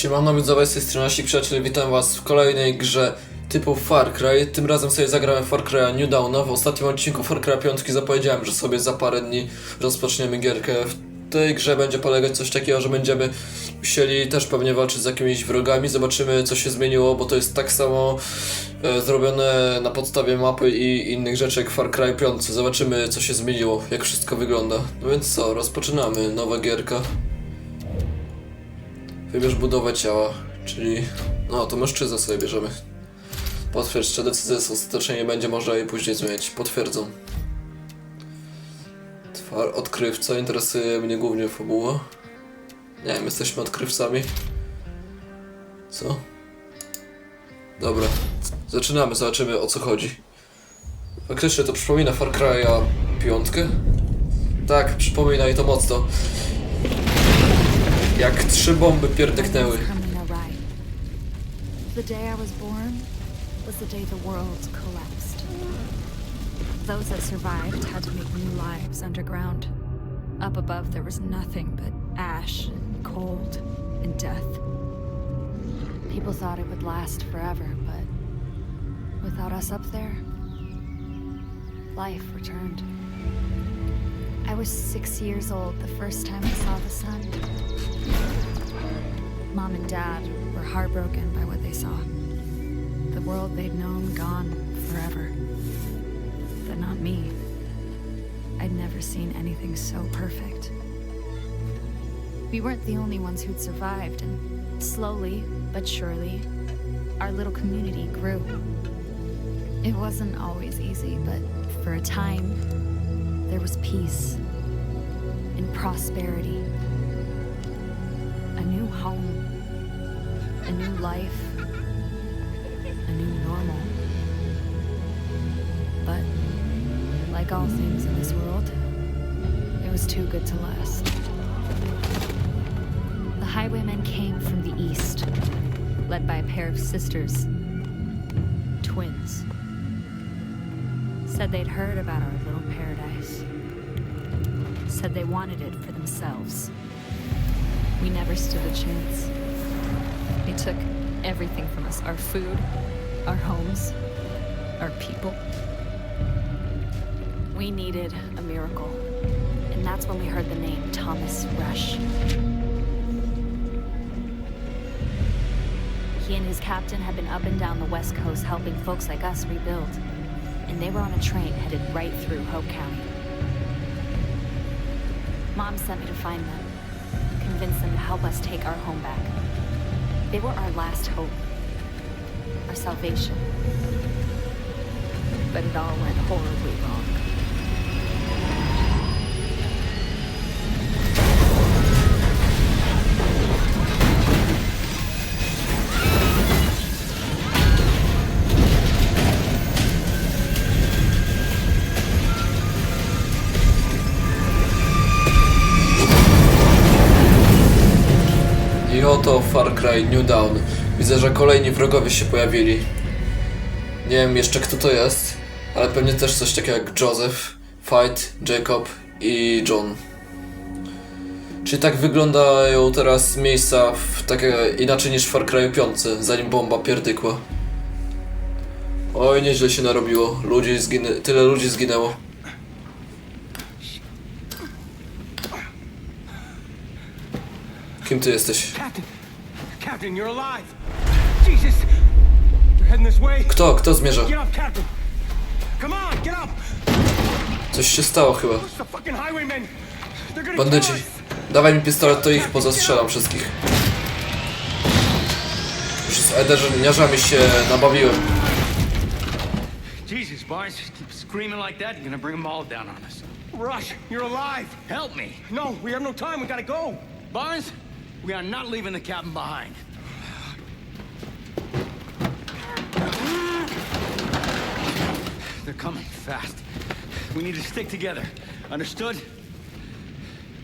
Siemano widzowie, z tej strony przyjaciele, witam was w kolejnej grze typu Far Cry. Tym razem sobie zagrałem Far Cry'a New Dawna. W ostatnim odcinku Far Cry 5 zapowiedziałem, że sobie za parę dni rozpoczniemy gierkę. W tej grze będzie polegać coś takiego, że będziemy musieli też pewnie walczyć z jakimiś wrogami. Zobaczymy co się zmieniło, bo to jest tak samo e, zrobione na podstawie mapy i innych rzeczy jak Far Cry 5. Zobaczymy co się zmieniło, jak wszystko wygląda. No więc co, rozpoczynamy. Nowa gierka. Wybierz budowę ciała, czyli... No, to mężczyznę sobie bierzemy. Potwierdź, czy decyzja jest nie będzie można jej później zmieniać. Potwierdzam. Twar odkrywca, interesuje mnie głównie fabuła. Nie wiem, jesteśmy odkrywcami. Co? Dobra, zaczynamy, zobaczymy o co chodzi. Faktycznie to przypomina Far Cry'a piątkę? Tak, przypomina i to mocno. Jak trzy bomby pierdyknęły. The day I was born was the day the world collapsed. Those that survived had to make new lives underground. Up above, there was nothing but ash and cold and death. People thought it would last forever, but without us up there, life returned. I was six years old the first time I saw the sun. Mom and Dad were heartbroken by what they saw. The world they'd known gone forever. But not me. I'd never seen anything so perfect. We weren't the only ones who'd survived, and slowly but surely, our little community grew. It wasn't always easy, but for a time, there was peace and prosperity a new home, a new life, a new normal. But, like all things in this world, it was too good to last. The highwaymen came from the east, led by a pair of sisters, twins. Said they'd heard about our little paradise. Said they wanted it for themselves. We never stood a chance. They took everything from us our food, our homes, our people. We needed a miracle. And that's when we heard the name Thomas Rush. He and his captain had been up and down the West Coast helping folks like us rebuild. And they were on a train headed right through Hope County. Mom sent me to find them convince them to help us take our home back. They were our last hope, our salvation. But it all went horribly wrong. Oto Far Cry New Dawn. Widzę, że kolejni wrogowie się pojawili. Nie wiem jeszcze kto to jest, ale pewnie też coś takiego jak Joseph, Fight, Jacob i John. Czyli tak wyglądają teraz miejsca w takie inaczej niż w Far Cry 5, zanim bomba pierdykła. Oj, nieźle się narobiło. Ludzi zginę... Tyle ludzi zginęło. Kim ty jesteś? Kto? Kto zmierza? Coś się stało chyba. Bandyci. Dawaj mi pistolet, to ich pozastrzelam wszystkich. Już z ederzyniarzami się nabawiłem. Jesus, Barnes, keep screaming like that, you're gonna bring them all down on us. Rush, you're alive! Help me! No, we have no time, we gotta go! Barnes, we are not leaving the cabin behind. They're coming fast. We need to stick together. Understood?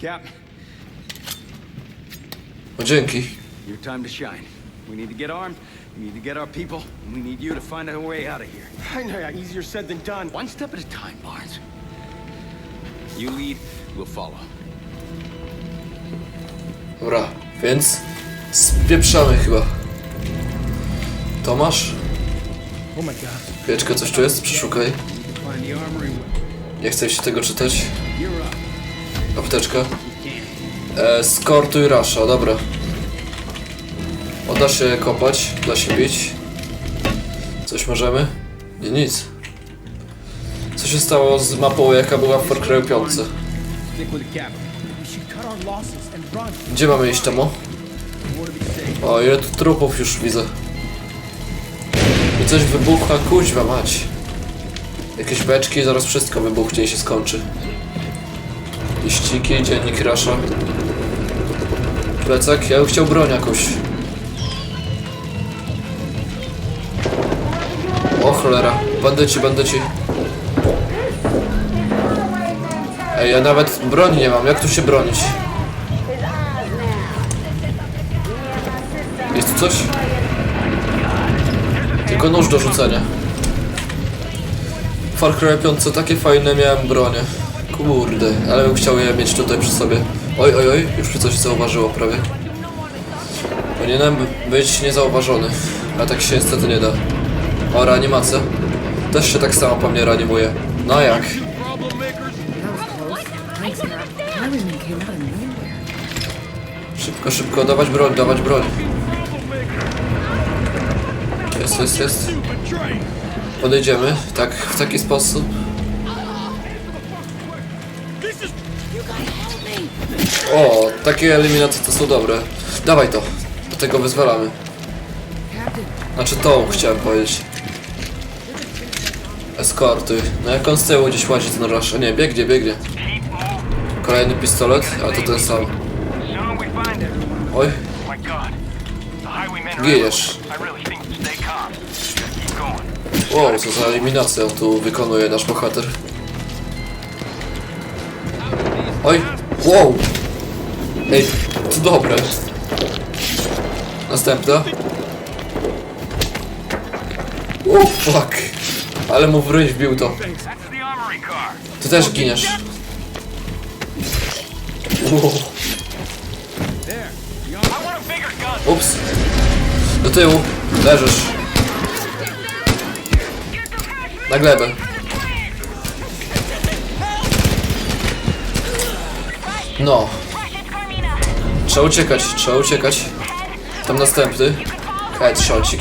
Cap, No dzięki. your time to shine. We need to get armed, we need to get our people, and we need you to find a way out of here. I know, easier said than done. One step at a time, Barnes. You lead, we'll follow. Dobra, więc Spieprzamy chyba. Tomasz? Oh. Wieczka, coś tu jest? Przeszukaj. Nie chcę się tego czytać. Apteczka. E, skortuj rasza, dobra. O, da się kopać, da się bić. Coś możemy? Nie, nic. Co się stało z mapą, jaka była w Far Cry 5? Gdzie mamy iść temu? O, ile tu trupów już widzę. I coś wybucha, kuźwa mać. Jakieś beczki, zaraz wszystko wybuchnie i się skończy. Liściki, dziennik rasza. Plecak, ja bym chciał broń jakąś. O cholera, bandyci, bandyci. Ej, ja nawet broni nie mam, jak tu się bronić? Jest tu coś? Tylko nóż do rzucenia. Far Cry 5 takie fajne miałem bronie. Kurde, ale bym chciał je mieć tutaj przy sobie. Oj, oj, oj, już mi coś zauważyło prawie. Powinienem być niezauważony, ale tak się niestety nie da. O, reanimacja. Też się tak samo po mnie reanimuje. No jak? Szybko, szybko, dawać broń, dawać broń. Jest, jest, jest. Podejdziemy, tak, w taki sposób. O, takie eliminacje to są dobre. Dawaj to, do tego wyzwalamy. Znaczy to chciałem powiedzieć. Eskorty. No jak on z tyłu gdzieś łazi ten rush. A nie, biegnie, biegnie. Kolejny pistolet, a to ten sam. Oj, Gijesz. Wow, co za eliminację tu wykonuje nasz bohater. Oj, wow! Ej, to dobre. Następna. O, fuck. Ale mu w ryj wbił to. Ty też giniesz. Wow. Ups. Do tyłu. Leżysz. Na glebę. No. Trzeba uciekać, trzeba uciekać. Tam następny. Alive.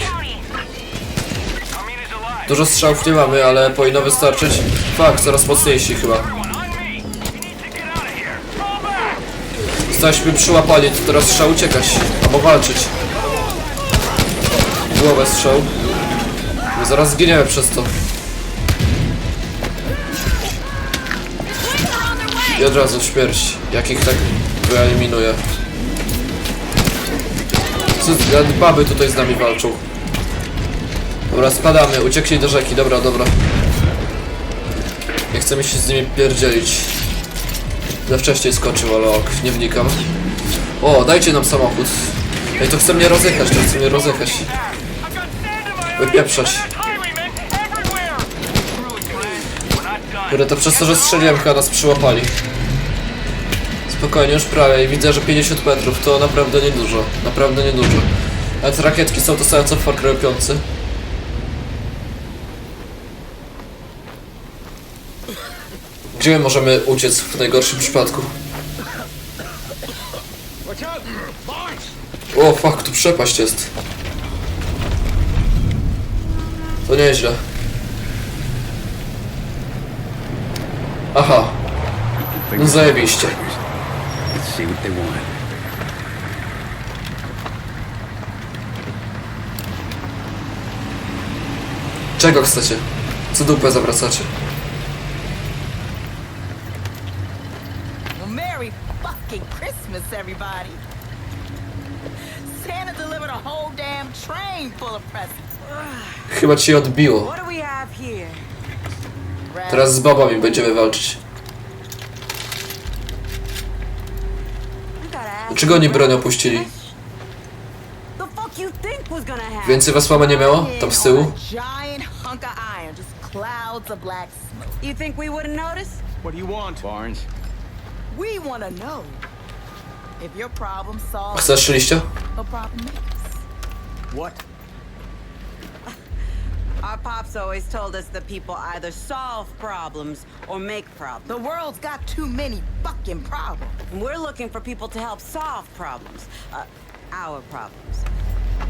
Dużo strzałów nie mamy, ale powinno wystarczyć. Fakt, coraz mocniejsi chyba. Zostaliśmy przyłapani, to teraz trzeba uciekać. Albo walczyć. Głowę strzał. Zaraz zginiemy przez to. I od razu śmierć. Jakich tak wyeliminuje. Co, baby tutaj z nami walczą. Dobra, spadamy. Uciekli do rzeki. Dobra, dobra. Nie chcemy się z nimi pierdzielić. Za wcześnie skoczył, ale ok, nie wnikam. O, dajcie nam samochód. Ej, to chce mnie rozjechać, to chce mnie rozjechać. Wypieprzać. Highwaymen everywhere. Które to przez to, że strzeliłem, chyba nas przyłapali. Spokojnie, już prawie. I widzę, że 50 metrów to naprawdę niedużo. Naprawdę niedużo. Ale te rakietki są to same co Far Cry 5. Gdzie my możemy uciec w najgorszym przypadku? O, fuck, tu przepaść jest. To nieźle. Aha, no zajebiście. Czego chcecie? Co dupę zawracacie? Merry fucking Christmas, everybody. Santa delivered a whole damn train full of presents. Chyba ci odbiło. What do we have here? Teraz z babami będziemy walczyć. I gotta ask Czego oni broń opuścili? Więcej was mama nie miało? Tam z tyłu? Giant hunk of iron, just clouds of black smoke. You think we wouldn't notice? What do you want? Barnes. We wanna know. If your problem solved, Chcesz liścia? a problem makes. What? Our pops always told us that people either solve problems or make problems. The world's got too many fucking problems. And we're looking for people to help solve problems. Uh, our problems.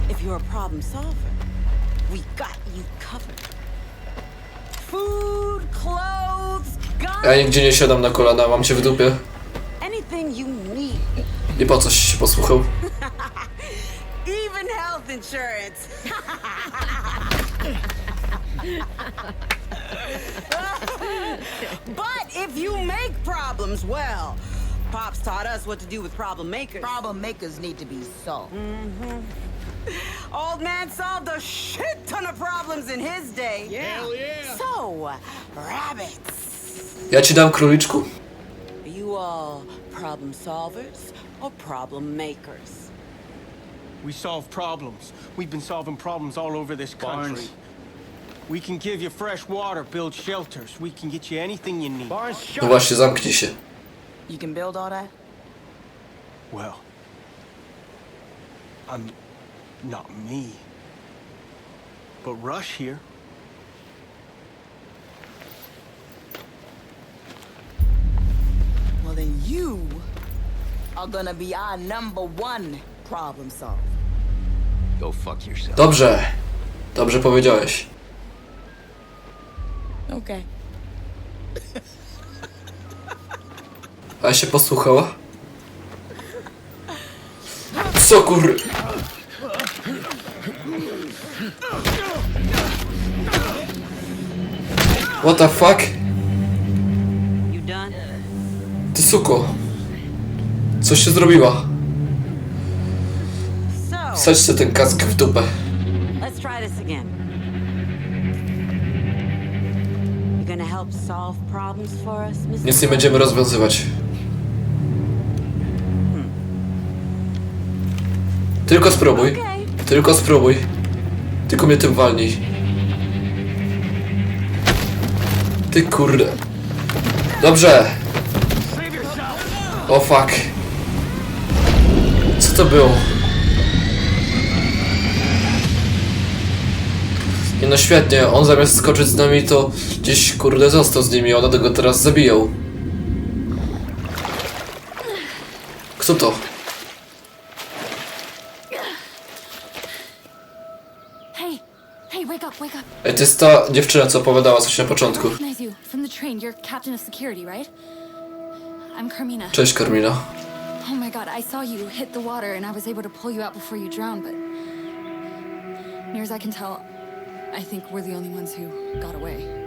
If you're a problem solver, we got you covered. Food, clothes, guns, Ja nigdzie nie siadam na kolana, mam cię w dupie. anything you need. I po coś się posłuchał. Even health insurance. but if you make problems, well, Pops taught us what to do with problem makers. Problem makers need to be solved. Mm-hmm. Old man solved a shit ton of problems in his day. Yeah. Hell yeah. So, rabbits. Ja ci dam króliczku. Are you all problem solvers or problem makers? We solve problems. We've been solving problems all over this country. Barnes. We can give you fresh water, build shelters. We can get you anything you need. Barnes, shut No właśnie, zamknij się. You can build all that? Well, I'm not me. But Rush here. Well, then you are gonna be our number one problem solver. Go fuck yourself. Dobrze. Dobrze powiedziałeś. Okay. A się posłuchała? Co kur... What the fuck? You done? Ty suko. Co się zrobiła? So, Wsadź sobie ten kask w dupę. let's try this again. Nic nie będziemy rozwiązywać. Tylko spróbuj. Tylko spróbuj. Tylko mnie tym walnij. Ty kurde. Dobrze. O fuck. Co to było? Nie no świetnie, on zamiast skoczyć z nami to gdzieś kurde został z nimi, one go teraz zabiją. Kto to? Ej, to jest ta dziewczyna, co opowiadała coś na początku. Carmina. Cześć Karmina. Oh my god, I saw you hit the water and I was able to pull you out before you drowned, but. Near as I can tell, I think we're the only ones who got away.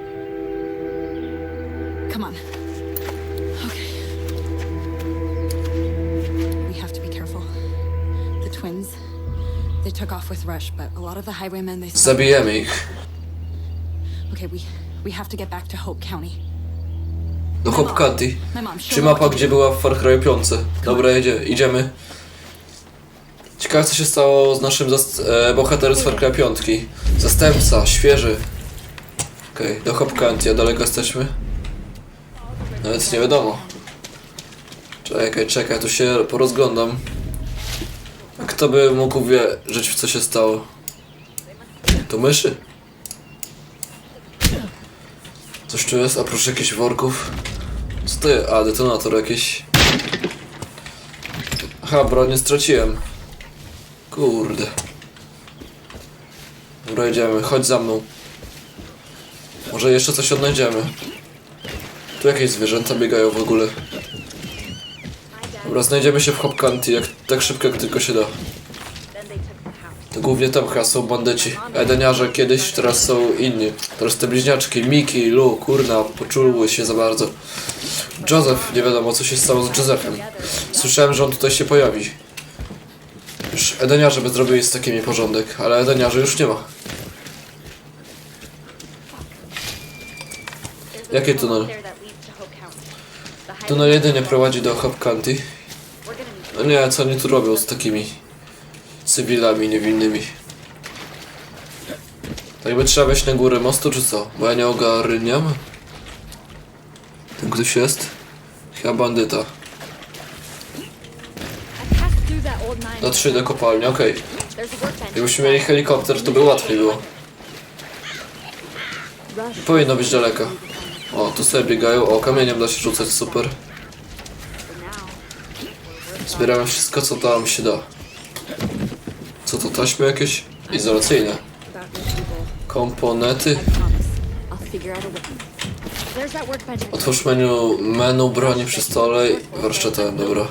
Come on. Okay. We have to be careful. The twins, they took off with Rush, but a lot of the highwaymen, they. Zabijemy ich. Okay, we, we have to get back to Hope County. Do mom, she'll Czy mapa, gdzie była w Far Cry 5? Dobra, jedzie, idziemy. Ciekawe, co się stało z naszym e, bohaterem z Far Cry 5. Zastępca, świeży. Okej, do Hopkanti, a daleko jesteśmy? Nawet nie wiadomo. Czekaj, czekaj, tu się porozglądam. A kto by mógł wierzyć w co się stało? To myszy? Coś tu jest, oprócz jakichś worków? Co to jest? A, detonator jakiś. Aha, broń nie straciłem. Kurde. Dobra, jedziemy. Chodź za mną. Może jeszcze coś odnajdziemy. Tu jakieś zwierzęta biegają w ogóle. Dobra, znajdziemy się w Hopkanti, jak, tak szybko jak tylko się da. To głównie tam chyba są bandyci. Edeniarze kiedyś, teraz są inni. Teraz te bliźniaczki, Miki, Lu, kurna, poczuły się za bardzo. Joseph, nie wiadomo co się stało z Josephem. Słyszałem, że on tutaj się pojawi. Już Edeniarze by zrobili z takimi porządek, ale Edeniarzy już nie ma. Jakie tunel? Tunel jedynie prowadzi do Hop County. No nie, co oni tu robią z takimi cywilami niewinnymi? Tak by trzeba wejść na górę mostu, czy co? Bo ja nie ogarniam. Tam ktoś jest? Chyba bandyta. Dotrzyj do kopalni, okej. Workbench. Jakbyśmy mieli helikopter, to by łatwiej było. Powinno być daleko. O, tu sobie biegają. O, kamieniem da się rzucać, super. Zbieramy wszystko, co tam się da. Co to, taśmy jakieś? Izolacyjne. Komponenty. Otwórz menu, menu broni przy stole i warsztatem, dobra.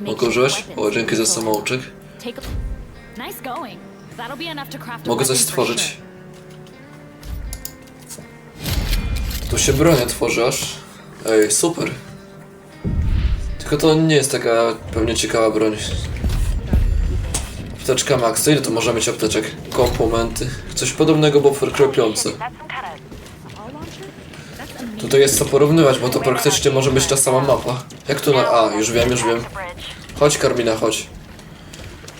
Mogę używać? O, dzięki za samouczek. Take a... Nice Tu się bronię tworzy aż. Ej, super. Tylko to nie jest taka pewnie ciekawa broń. Apteczka Max, to ile to może mieć apteczek? Komponenty. Coś podobnego, bo krepiące. Tutaj jest co porównywać, bo to praktycznie może być ta sama mapa. Jak tu na... A, już wiem, już wiem. Chodź Karmina, chodź.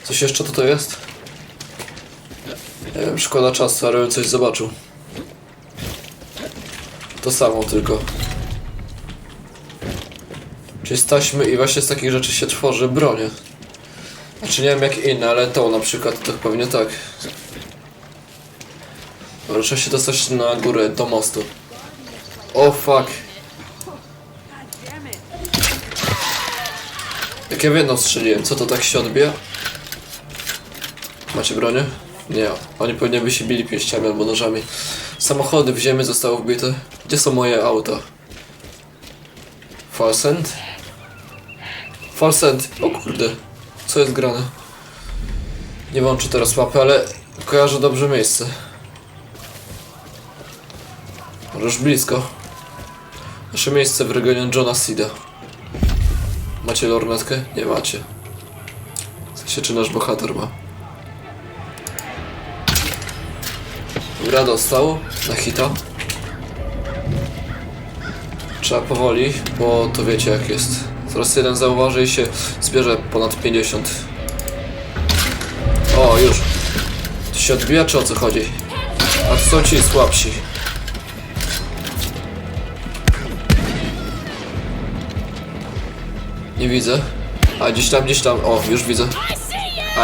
Coś jeszcze tutaj jest? Nie wiem, szkoda czasu, ale bym coś zobaczył. To samo tylko. Czyli z taśmy i właśnie z takich rzeczy się tworzy bronię. Znaczy nie wiem jak inne, ale tą na przykład to pewnie tak. Trzeba się dostać na górę, do mostu. O fuck. Jak ja w jedną strzeliłem, co to tak się odbija? Macie bronię? Nie, oni pewnie by się bili pięściami albo nożami. Samochody w ziemię zostały wbite. Gdzie są moje auta? Falsend? Falsend. O kurde. Co jest grane? Nie włączę teraz mapy, ale kojarzę dobrze miejsce. Już blisko. Nasze miejsce w regionie Johna Sida. Macie lornetkę? Nie macie. W sensie, czy nasz bohater ma? Gra dostał na hita. Trzeba powoli, bo to wiecie jak jest. Zaraz jeden zauważy i się zbierze ponad 50. O, już. To się odbija, czy o co chodzi? A to są ci słabsi. Nie widzę. A gdzieś tam, gdzieś tam. O, już widzę.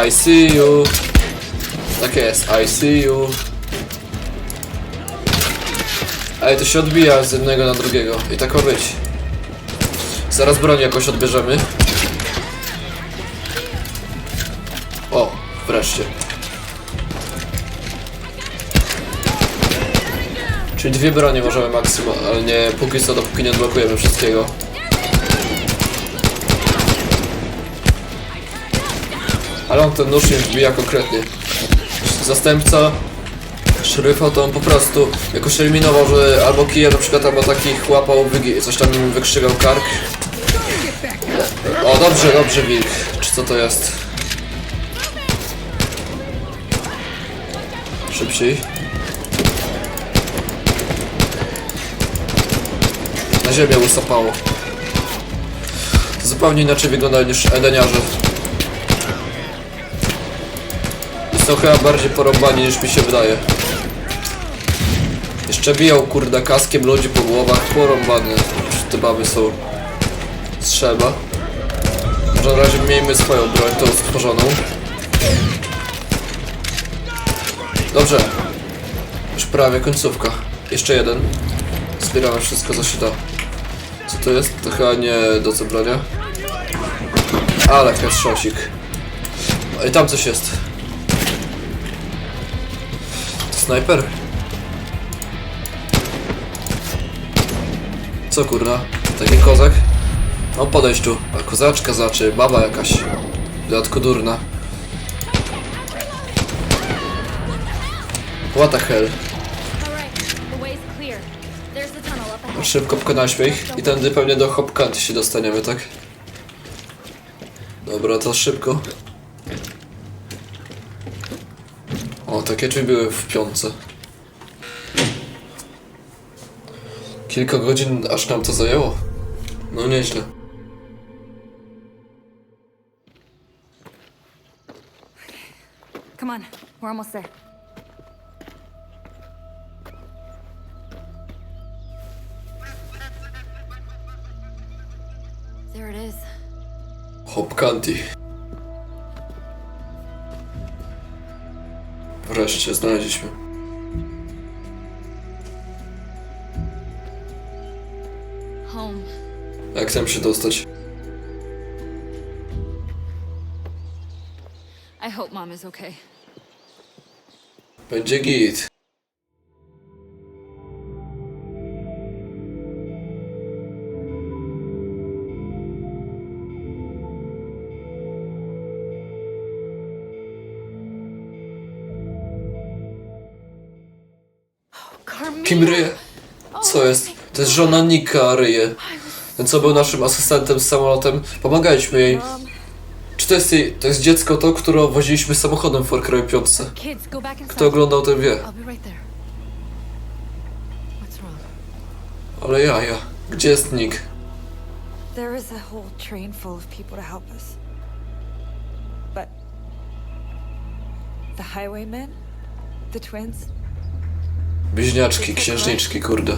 I see you. Tak jest, I see you. Ej, to się odbija z jednego na drugiego. I tak ma być. Zaraz broń jakoś odbierzemy. O, wreszcie. Czyli dwie bronie możemy maksymalnie, póki co, dopóki nie odblokujemy wszystkiego. Ale on ten nóż nie wbija konkretnie. Zastępca szeryfa to on po prostu jakoś eliminował, że albo kije na przykład, albo takich łapał, coś tam wykrzygał kark. O, dobrze, dobrze, wilk. Czy co to jest? Szybciej. Na ziemię usapało. Zupełnie inaczej wygląda niż edeniarze. Są chyba bardziej porąbani niż mi się wydaje. Jeszcze biją kurde kaskiem ludzi po głowach, porąbane. Te baby są. Trzeba. Może na razie miejmy swoją broń, tą stworzoną. Dobrze. Już prawie końcówka. Jeszcze jeden. Zbieramy wszystko co się da. Co to jest? To chyba nie do zebrania. Ale headshotик. I tam coś jest. Snajper? Co kurna? Taki kozak? No podejdź tu. A kozaczka znaczy, baba jakaś. W dodatku durna. What the hell? Ahead. Szybko pokonaliśmy ich i tędy pewnie do Hopkanty się dostaniemy, tak? Dobra, to szybko. O, takie drzwi były w piątce. Kilka godzin aż nam to zajęło. No nieźle. Come on, we're almost there. There it is. Hop County. Wreszcie znaleźliśmy. Jak tam się dostać? I hope mom is okay. Będzie git. Kim ryje? Co jest? To jest żona Nika ryje. Ten co był naszym asystentem z samolotem. Pomagaliśmy jej. Czy to jest jej, to jest dziecko to, które woziliśmy samochodem w Far Cry 5? Kids, go back inside. Kto oglądał ten wie. Ale ja, ja. Gdzie jest Nick? There is a whole train full of people to help us. But the highwaymen, the twins, Bliźniaczki, księżniczki, kurde.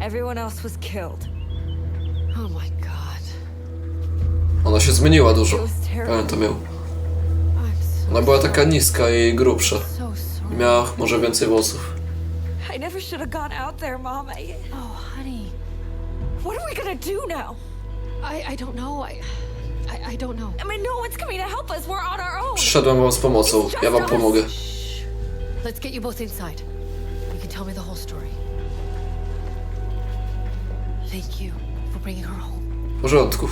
Everyone else was killed. Oh my god. Ona się zmieniła dużo. It was terrible. Pamiętam ją. I'm so Ona była taka niska i grubsza. sorry. Miała może więcej włosów. I never should have gone out there, Mom. I, Oh, honey. what are we gonna do now? I I don't know. I I, I don't know. I mean, no one's coming to help us. We're on our own. Przyszedłem wam z pomocą. Ja wam pomogę. Let's get you both inside. Thank you for bringing her home. W porządku.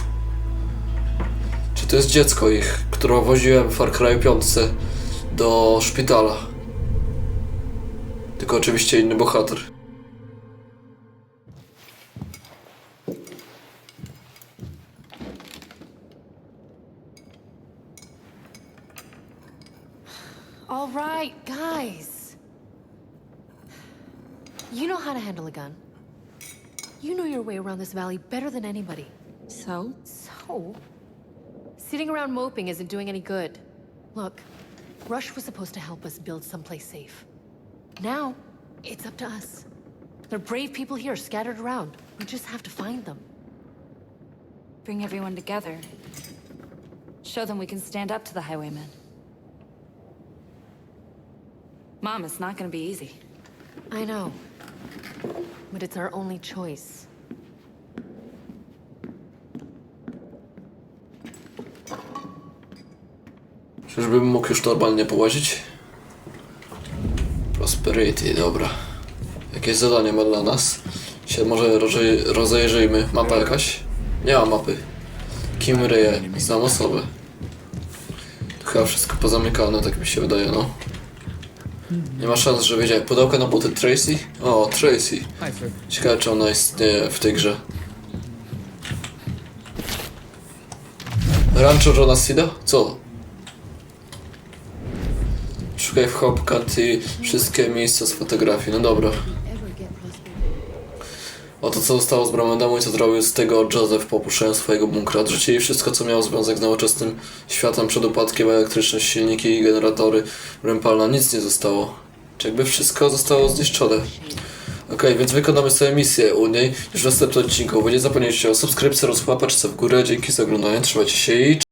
Czy to jest dziecko ich, które woziłem w Far Cry 5 do szpitala? Tylko oczywiście inny bohater. All right, guys. You know how to handle a gun. You know your way around this valley better than anybody. So? So, sitting around moping isn't doing any good. Look, Rush was supposed to help us build someplace safe. Now, it's up to us. There are brave people here scattered around. We just have to find them. Bring everyone together. Show them we can stand up to the highwaymen. Mom, it's not gonna be easy. I know. But it's our only choice. Czyżbym mógł już normalnie połazić? Prosperity, dobra. Jakieś zadanie ma dla nas? Się może roze- rozejrzyjmy. Mapa jakaś? Nie ma mapy. Kim ryje? Znam osobę. To chyba wszystko pozamykane, tak mi się wydaje, no. Nie ma szans, że wiedziałem. Pudełka na buty Tracy? O, Tracy. Ciekawe, czy ona istnieje w tej grze. Rancho Johna Sida? Co? W Hop Country wszystkie miejsca z fotografii. No dobra. Oto co zostało z bramą domu i co zrobił z tego Joseph po opuszczeniu swojego bunkra. Odrzucili wszystko, co miało związek z nowoczesnym światem przed upadkiem, elektryczne silniki i generatory. Rempalna nic nie zostało. Czy jakby wszystko zostało zniszczone. Okej, więc wykonamy sobie misję u niej już w następnym odcinku. Nie zapomnijcie o subskrypcji oraz łapeczce w górę. Dzięki za oglądanie, trzymajcie się i